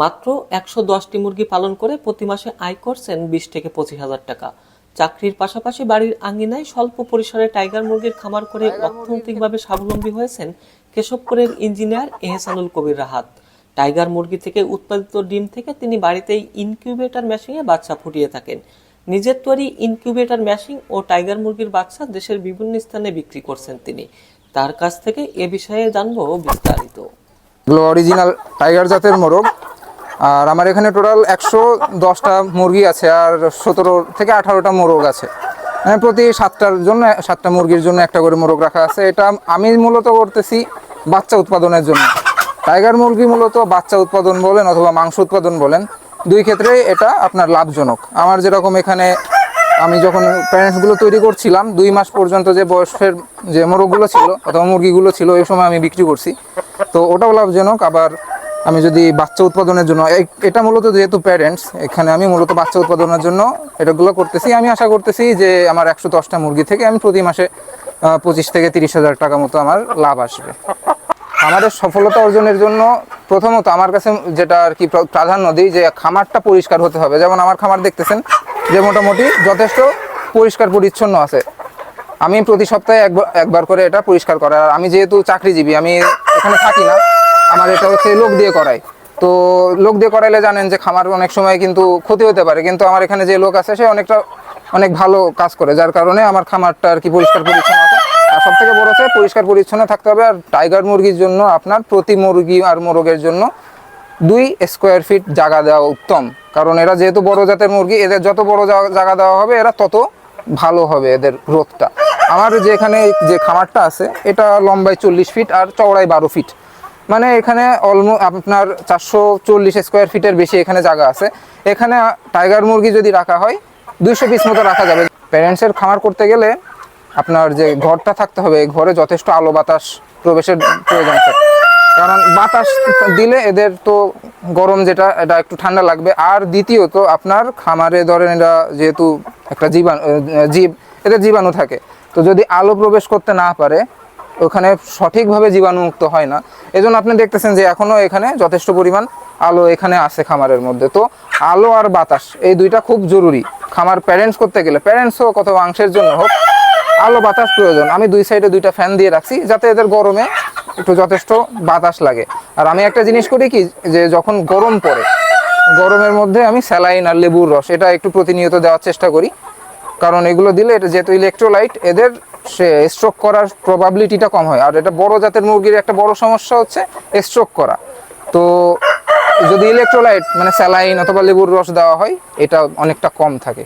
মাত্র একশো দশটি মুরগি পালন করে প্রতি মাসে আয় করছেন বিশ থেকে পঁচিশ হাজার টাকা। চাকরির পাশাপাশি বাড়ির আঙ্গিনায় স্বল্প পরিসরে টাইগার মুরগির খামার করে অর্থনৈতিকভাবে স্বাবলম্বী হয়েছেন কেশবপুরের ইঞ্জিনিয়ার এহসানুল কবির রাহাত। টাইগার মুরগি থেকে উৎপাদিত ডিম থেকে তিনি বাড়িতেই ইনকিউবেটর মেশিনে বাচ্চা ফুটিয়ে থাকেন। নিজের তৈরি ইনকিউবেটর মেশিন ও টাইগার মুরগির বাচ্চা দেশের বিভিন্ন স্থানে বিক্রি করছেন তিনি। তার কাছ থেকে এ বিষয়ে জানব বিস্তারিত। অরিজিনাল টাইগার জাতের মোরগ। আর আমার এখানে টোটাল একশো দশটা মুরগি আছে আর সতেরো থেকে আঠারোটা মোরগ আছে। মানে প্রতি সাতটার জন্য, সাতটা মুরগির জন্য একটা করে মোরগ রাখা আছে। এটা আমি মূলত করতেছি বাচ্চা উৎপাদনের জন্য। টাইগার মুরগি মূলত বাচ্চা উৎপাদন বলেন অথবা মাংস উৎপাদন বলেন, দুই ক্ষেত্রে এটা আপনার লাভজনক। আমার যেরকম এখানে আমি যখন প্যারেন্টসগুলো তৈরি করছিলাম, দুই মাস পর্যন্ত যে বয়সের যে মোরগগুলো ছিল অথবা মুরগিগুলো ছিল, ওই সময় আমি বিক্রি করছি। তো ওটাও লাভজনক, আবার আমি যদি বাচ্চা উৎপাদনের জন্য এটা মূলত যেহেতু প্যারেন্টস এখানে আমি মূলত বাচ্চা উৎপাদনের জন্য এটাগুলো করতেছি। আমি আশা করতেছি যে আমার একশো দশটা মুরগি থেকে আমি প্রতি মাসে পঁচিশ থেকে তিরিশ হাজার টাকা মতো আমার লাভ আসবে। আমাদের সফলতা অর্জনের জন্য প্রথমত আমার কাছে যেটা আর কি প্রা- প্রাধান্য দিই যে খামারটা পরিষ্কার হতে হবে। যেমন আমার খামার দেখতেছেন যে মোটামুটি যথেষ্ট পরিষ্কার পরিচ্ছন্ন আছে। আমি প্রতি সপ্তাহে একবার একবার করে এটা পরিষ্কার করা আর আমি যেহেতু চাকরিজীবী, আমি এখানে থাকি না আমার এটা হচ্ছে লোক দিয়ে করাই তো লোক দিয়ে করাইলে জানেন যে খামার অনেক সময় কিন্তু ক্ষতি হতে পারে। কিন্তু আমার এখানে যে লোক আছে, সে অনেকটা, অনেক ভালো কাজ করে। যার কারণে আমার খামারটা আর কি পরিষ্কার পরিচ্ছন্ন আছে। আর সব থেকে বড় হচ্ছে, পরিষ্কার পরিচ্ছন্ন থাকতে হবে। আর টাইগার মুরগির জন্য আপনার প্রতি মুরগি আর মোরগের জন্য দুই স্কোয়ার ফিট জায়গা দেওয়া উত্তম। কারণ এরা যেহেতু বড় জাতের মুরগি, এদের যত বড় জায়গা দেওয়া হবে, এরা তত ভালো হবে এদের গ্রোথটা আমার যে এখানে যে খামারটা আছে, এটা লম্বায় চল্লিশ ফিট আর চওড়ায় বারো ফিট মানে এখানে অলমো আপনার চারশো চল্লিশ স্কোয়ার ফিটের বেশি এখানে জায়গা আছে। এখানে টাইগার মুরগি যদি রাখা হয়, দুইশো পিস মতো রাখা যাবে। প্যারেন্টসের খামার করতে গেলে আপনার যে ঘরটা থাকতে হবে ঘরে যথেষ্ট আলো বাতাস প্রবেশের প্রয়োজন আছে। কারণ বাতাস দিলে এদের তো গরম যেটা, এটা একটু ঠান্ডা লাগবে। আর দ্বিতীয়ত, আপনার খামারে ধরেন এরা যেহেতু একটা জীবাণু জীব, এদের জীবাণু থাকে। তো যদি আলো প্রবেশ করতে না পারে ওখানে সঠিকভাবে জীবাণুমুক্ত হয় না। এজন্য আপনি দেখতেছেন যে এখনও এখানে যথেষ্ট পরিমাণ আলো এখানে আছে খামারের মধ্যে। তো আলো আর বাতাস, এই দুইটা খুব জরুরি। খামার প্যারেন্টস করতে গেলে প্যারেন্টস হোক অথবা মাংসের জন্য হোক, আলো বাতাস প্রয়োজন। আমি দুই সাইডে দুইটা ফ্যান দিয়ে রাখছি যাতে এদের গরমে একটু যথেষ্ট বাতাস লাগে। আর আমি একটা জিনিস করি কি, যে যখন গরম পড়ে, গরমের মধ্যে আমি স্যালাইন আর লেবুর রস, এটা একটু প্রতিনিয়ত দেওয়ার চেষ্টা করি। কারণ এগুলো দিলে এটা যেহেতু ইলেকট্রোলাইট এদের সে স্ট্রোক করার প্রবাবিলিটিটা কম হয়। আর এটা বড় জাতের মুরগির একটা বড় সমস্যা হচ্ছে স্ট্রোক করা। তো যদি ইলেকট্রোলাইট মানে স্যালাইন অথবা লেবুর রস দেওয়া হয়, এটা অনেকটা কম থাকে।